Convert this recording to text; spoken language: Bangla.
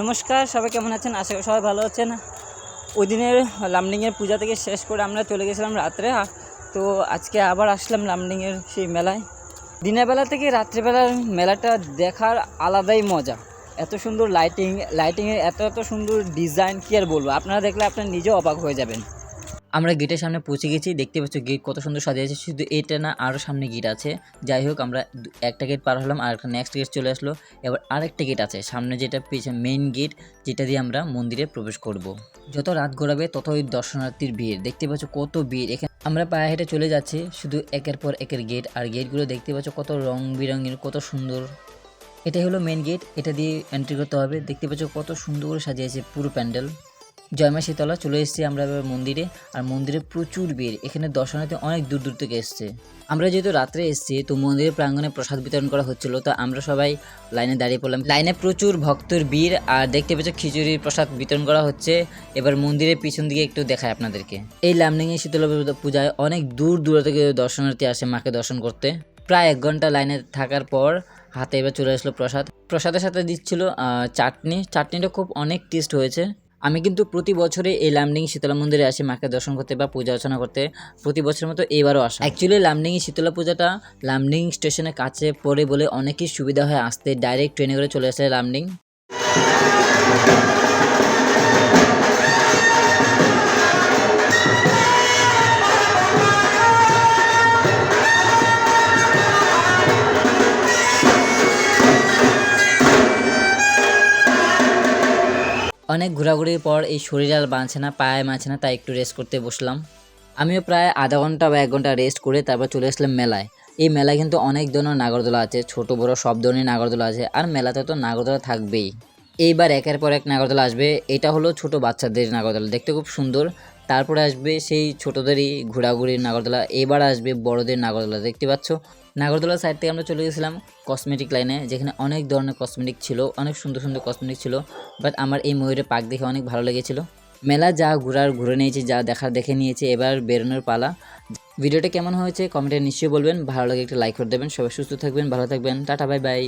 নমস্কার, সবাই কেমন আছেন? আশা করি সবাই ভালো আছেন। ওই দিনের লামডিংয়ের পূজা থেকে শেষ করে আমরা চলে গেছিলাম রাত্রে। তো আজকে আবার আসলাম লামডিংয়ের সেই মেলায়। দিনের বেলা থেকে রাত্রেবেলার মেলাটা দেখার আলাদাই মজা। এত সুন্দর লাইটিং লাইটিংয়ের এত এত সুন্দর ডিজাইন কী আর বলব? আপনারা দেখলে আপনার নিজেও অবাক হয়ে যাবেন। আমরা গেটের সামনে পৌঁছে গেছি, দেখতে পাচ্ছ গেট কত সুন্দর সাজিয়েছে, শুধু এটা না আরও সামনে গেট আছে। যাই হোক, আমরা একটা গেট পার হলাম, আর একটা নেক্সট গেট চলে আসলো। এবার আরেকটা গেট আছে, সামনে যেটা পিছনে মেইন গেট যেটা দিয়ে আমরা মন্দিরে প্রবেশ করব। যত রাত গড়াবে, ততই দর্শনার্থীর ভিড়। দেখতে পাচ্ছ কত ভিড়। এখানে আমরা পায়ে হেঁটে চলে যাচ্ছি, শুধু একের পর একের গেট আর গেটগুলো দেখতে পাচ্ছ কত রং বেরঙের, কত সুন্দর। এটাই হলো মেন গেট এটা দিয়ে এন্ট্রি করতে হবে। দেখতে পাচ্ছ কত সুন্দর করে সাজিয়েছে পুরো প্যান্ডেল। জয়মা শীতলা, চলে এসেছি আমরা এবার মন্দিরে। আর মন্দিরে প্রচুর ভিড়। এখানে দর্শনার্থী অনেক দূর দূর থেকে এসছে। আমরা যেহেতু রাত্রে এসেছি, তো মন্দিরের প্রাঙ্গণে প্রসাদ বিতরণ করা হচ্ছিল, তো আমরা সবাই লাইনে দাঁড়িয়ে পড়লাম। লাইনে প্রচুর ভক্তর ভিড়, আর দেখতে পাচ্ছ খিচুড়ির প্রসাদ বিতরণ করা হচ্ছে। এবার মন্দিরের পিছন দিকে একটু দেখায় আপনাদেরকে। এই লামডিংয়ে শীতলা পূজায় অনেক দূর দূর থেকে দর্শনার্থী আসে মাকে দর্শন করতে। প্রায় এক ঘণ্টা লাইনে থাকার পর হাতে এবার চলে আসলো প্রসাদ। প্রসাদের সাথে দিচ্ছিল চাটনি। চাটনিটা খুব অনেক টেস্ট হয়েছে। আমি কিন্তু প্রতি বছরে এই লামডিং শীতলা মন্দিরে আসি মাকে দর্শন করতে বা পূজা অর্চনা করতে। প্রতি বছরের মতো এবারও আসা। অ্যাকচুয়ালি লামডিং শীতলা পূজাটা লামডিং স্টেশনের কাছে পড়ে বলে অনেকই সুবিধা হয় আসতে। ডাইরেক্ট ট্রেনে করে চলে আসে লামডিং। অনেক ঘোরাঘুরির পর এই শরীর আর বাঁচে না, পায়ে মাছে না, তাই একটু রেস্ট করতে বসলাম। আমিও প্রায় আধা ঘণ্টা বা এক ঘণ্টা রেস্ট করে তারপর চলে আসলাম মেলায়। এই মেলায় কিন্তু অনেক ধরনের নাগরদোলা আছে, ছোট, বড় সব ধরনের নাগরদোলা আছে, আর মেলাতে তো নাগরদোলা থাকবেই। এইবার একের পর এক নাগরদোলা আসবে, এটা হলো ছোট বাচ্চাদের নাগরদোলা, দেখতে খুব সুন্দর। তারপরে আসবে সেই ছোটোদেরই ঘোরাঘুরির নাগরদোলা। এবার আসবে বড়দের নাগরদোলা, দেখতে পাচ্ছ? নাগরদোলা সাইড থেকে আমরা চলে গেছিলাম কসমেটিক লাইনে যেখানে অনেক ধরনের কসমেটিক ছিল, অনেক সুন্দর সুন্দর কসমেটিক ছিল বাট আমার এই ময়ূরের পাক দেখে অনেক ভালো লেগেছিল। মেলা যা ঘোরার, ঘুরে নিয়েছি, যা দেখার দেখে নিয়েছি, এবার বেরোনোর পালা। ভিডিওটা কেমন হয়েছে কমেন্টে নিশ্চয়ই বলবেন। ভালো লাগে একটা লাইক করে দেবেন। সবাই সুস্থ থাকবেন, ভালো থাকবেন। Tata bye bye